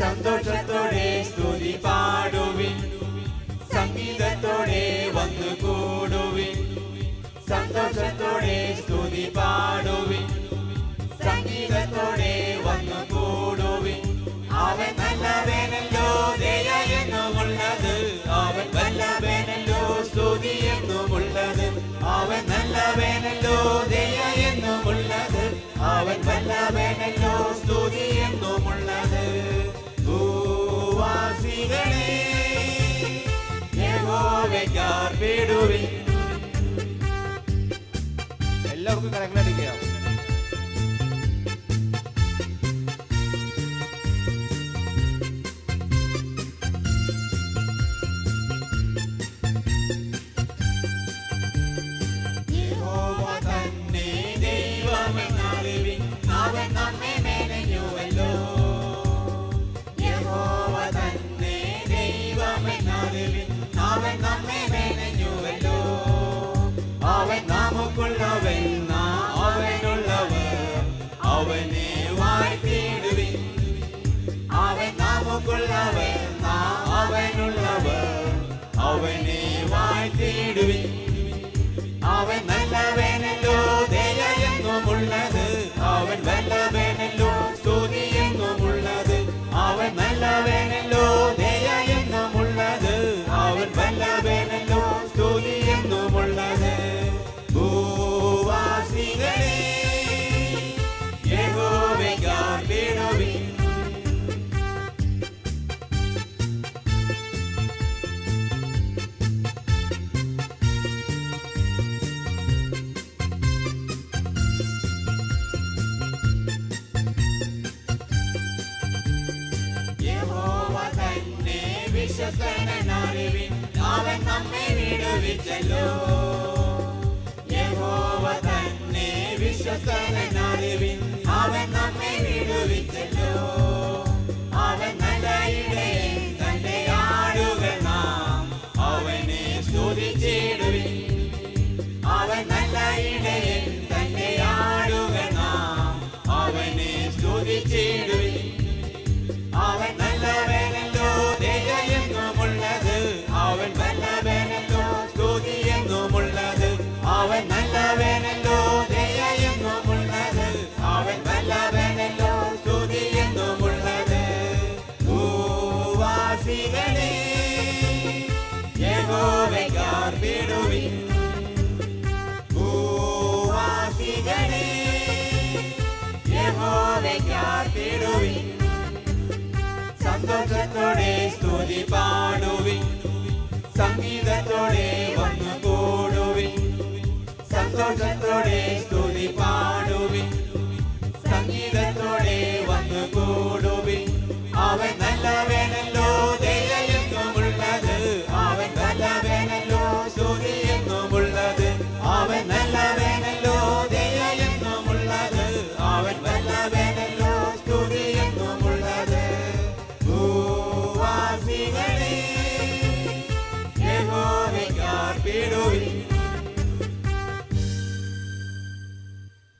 സന്തോഷത്തോടെ സ്തുതി പാടുവിൻ. സംഗീതത്തോടെ വന്നു കൂടുവിൻ സന്തോഷത്തോടെ എല്ലാവർക്കും കണക്ട് மேவாய் தேடுவி அவன் நமக்குள்ளவன் நாம் அவனுள்ளவர் அவனே வாய் தேடுவி அவன் நல்லவன் ವಿಶ್ವಸ್ತನರಿವಿ ನಾವೆನ್ ನಮ್ಮೆ ನೀಡುವಿಚ್ಚಲು ಯಹೋವ ತನ್ನೇ ವಿಶ್ವಸ್ತನ യഹോവയ്ക്ക് ആർപ്പിടുവിൻ ഭൂവാസികളെ യഹോവയ്ക്ക് ആർപ്പിടുവിൻ സന്തോഷത്തോടെ സ്തുതി പാടുവിൻ. സംഗീതത്തോടെ വന്നു കൂടുവിൻ സന്തോഷം quiero.